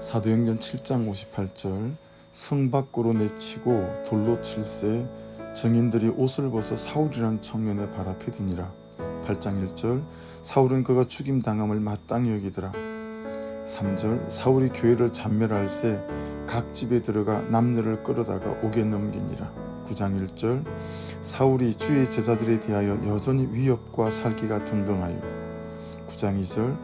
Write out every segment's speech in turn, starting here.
사도행전 7장 58절 성 밖으로 내치고 돌로 칠세 정인들이 옷을 벗어 사울이란 청년의 발 앞에 두니라 8장 1절 사울은 그가 죽임 당함을 마땅히 여기더라. 3절 사울이 교회를 잔멸할세 각 집에 들어가 남녀를 끌어다가 옥에 넘기니라 9장 1절 사울이 주의 제자들에 대하여 여전히 위협과 살기가 등등하여. 9장 2절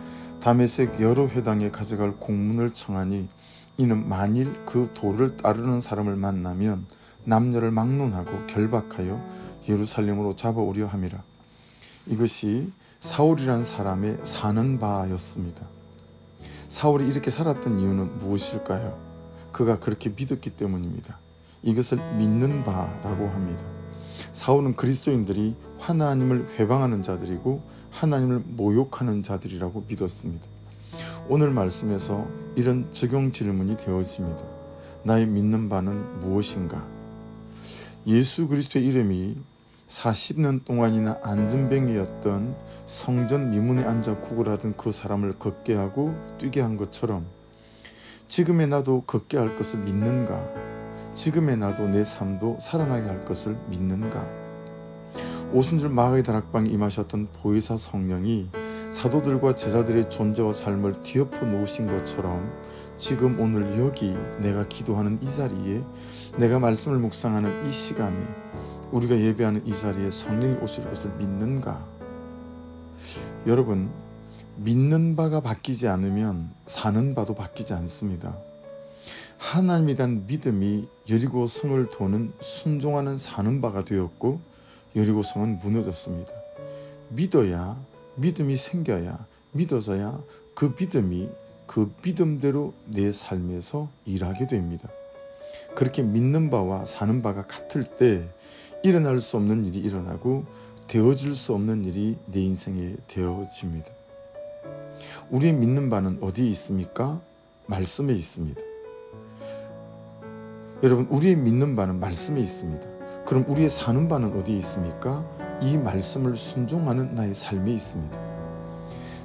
다메섹 여러 회당에 가져갈 공문을 청하니 이는 만일 그 도를 따르는 사람을 만나면 남녀를 막론하고 결박하여 예루살렘으로 잡아오려 함이라. 이것이 사울이란 사람의 사는 바였습니다. 사울이 이렇게 살았던 이유는 무엇일까요? 그가 그렇게 믿었기 때문입니다. 이것을 믿는 바라고 합니다. 사울은 그리스도인들이 하나님을 회방하는 자들이고 하나님을 모욕하는 자들이라고 믿었습니다. 오늘 말씀에서 이런 적용 질문이 되어집니다. 나의 믿는 바는 무엇인가? 예수 그리스도의 이름이 40년 동안이나 안전병이었던 성전 미문에 앉아 구걸하던 그 사람을 걷게 하고 뛰게 한 것처럼 지금의 나도 걷게 할 것을 믿는가? 지금의 나도 내 삶도 살아나게 할 것을 믿는가? 오순절 마가의 다락방에 임하셨던 보혜사 성령이 사도들과 제자들의 존재와 삶을 뒤엎어 놓으신 것처럼 지금 오늘 여기 내가 기도하는 이 자리에 내가 말씀을 묵상하는 이 시간에 우리가 예배하는 이 자리에 성령이 오실 것을 믿는가? 여러분 믿는 바가 바뀌지 않으면 사는 바도 바뀌지 않습니다. 하나님에 대한 믿음이 여리고 성을 도는 순종하는 사는 바가 되었고 여리고 성은 무너졌습니다. 믿어야 믿음이 생겨야 믿어져야 그 믿음이 그 믿음대로 내 삶에서 일하게 됩니다. 그렇게 믿는 바와 사는 바가 같을 때 일어날 수 없는 일이 일어나고 되어질 수 없는 일이 내 인생에 되어집니다. 우리 믿는 바는 어디에 있습니까? 말씀에 있습니다. 여러분, 우리의 믿는 바는 말씀에 있습니다. 그럼 우리의 사는 바는 어디에 있습니까? 이 말씀을 순종하는 나의 삶에 있습니다.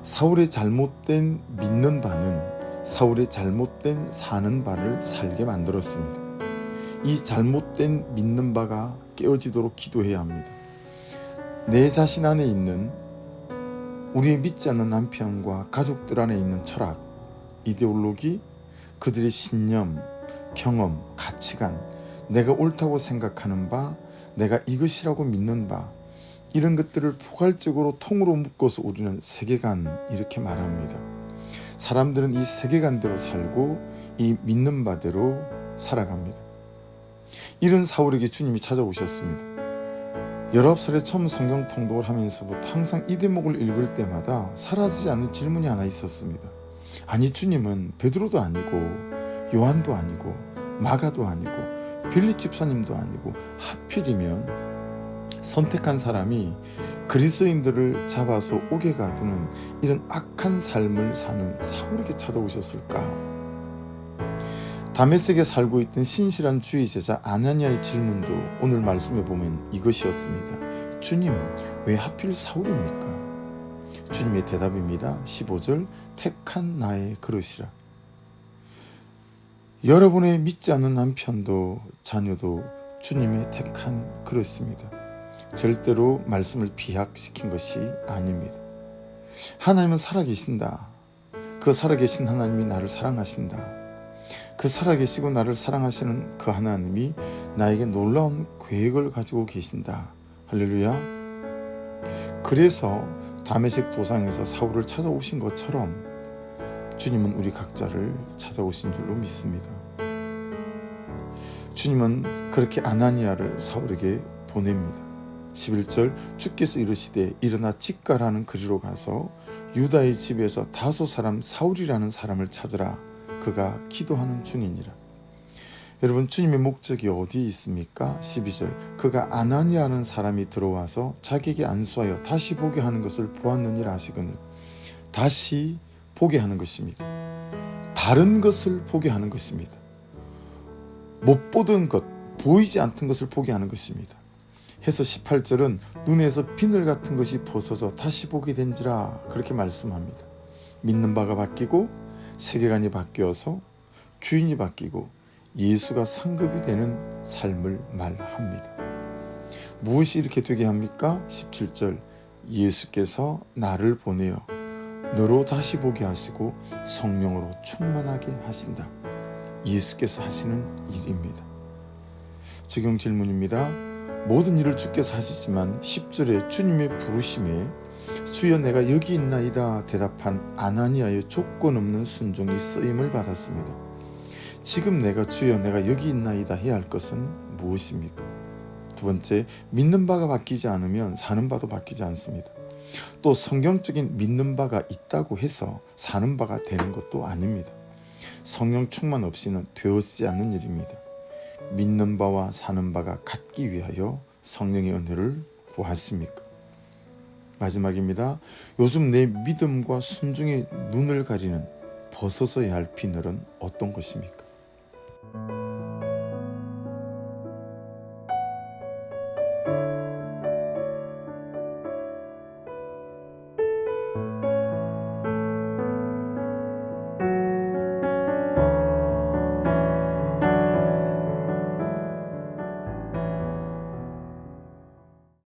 사울의 잘못된 믿는 바는 사울의 잘못된 사는 바를 살게 만들었습니다. 이 잘못된 믿는 바가 깨어지도록 기도해야 합니다. 내 자신 안에 있는 우리의 믿지 않는 남편과 가족들 안에 있는 철학, 이데올로기, 그들의 신념, 경험, 가치관, 내가 옳다고 생각하는 바, 내가 이것이라고 믿는 바, 이런 것들을 포괄적으로 통으로 묶어서 우리는 세계관 이렇게 말합니다. 사람들은 이 세계관대로 살고 이 믿는 바대로 살아갑니다. 이런 사울에게 주님이 찾아오셨습니다. 19살에 처음 성경 통독을 하면서부터 항상 이 대목을 읽을 때마다 사라지지 않는 질문이 하나 있었습니다. 아니 주님은 베드로도 아니고 요한도 아니고 마가도 아니고 빌리 집사님도 아니고 하필이면 선택한 사람이 그리스도인들을 잡아서 옥에 가두는 이런 악한 삶을 사는 사울에게 찾아오셨을까? 다메섹에 살고 있던 신실한 주의 제자 아나니아의 질문도 오늘 말씀에 보면 이것이었습니다. 주님, 왜 하필 사울입니까? 주님의 대답입니다. 15절 택한 나의 그릇이라. 여러분의 믿지 않는 남편도 자녀도 주님의 택한 그릇입니다. 절대로 말씀을 비약시킨 것이 아닙니다. 하나님은 살아계신다. 그 살아계신 하나님이 나를 사랑하신다. 그 살아계시고 나를 사랑하시는 그 하나님이 나에게 놀라운 계획을 가지고 계신다. 할렐루야. 그래서 다메섹 도상에서 사울을 찾아오신 것처럼 주님은 우리 각자를 찾아오신 줄로 믿습니다. 주님은 그렇게 아나니아를 사울에게 보냅니다. 11절 주께서 이르시되 일어나 직가라는 그리로 가서 유다의 집에서 다소 사람 사울이라는 사람을 찾으라 그가 기도하는 중이니라 여러분 주님의 목적이 어디에 있습니까? 12절 그가 아나니아는 사람이 들어와서 자기에게 안수하여 다시 보게 하는 것을 보았느니라 하시거늘 다시 보게 하는 것입니다 다른 것을 보게 하는 것입니다 못 보던 것 보이지 않던 것을 보게 하는 것입니다 해서 18절은 눈에서 비늘 같은 것이 벗어져 다시 보게 된지라 그렇게 말씀합니다. 믿는 바가 바뀌고 세계관이 바뀌어서 주인이 바뀌고 예수가 상급이 되는 삶을 말합니다. 무엇이 이렇게 되게 합니까? 17절 예수께서 나를 보내어 너로 다시 보게 하시고 성령으로 충만하게 하신다. 예수께서 하시는 일입니다. 지금 질문입니다. 모든 일을 주께서 하시지만 10절에 주님의 부르심에 주여 내가 여기 있나이다 대답한 아나니아의 조건 없는 순종이 쓰임을 받았습니다. 지금 내가 주여 내가 여기 있나이다 해야 할 것은 무엇입니까? 두 번째, 믿는 바가 바뀌지 않으면 사는 바도 바뀌지 않습니다. 또 성경적인 믿는 바가 있다고 해서 사는 바가 되는 것도 아닙니다. 성령 충만 없이는 되어지지 않는 일입니다. 믿는 바와 사는 바가 같기 위하여 성령의 은혜를 구하십니까? 마지막입니다. 요즘 내 믿음과 순종의 눈을 가리는 벗어서야 할 비늘은 어떤 것입니까?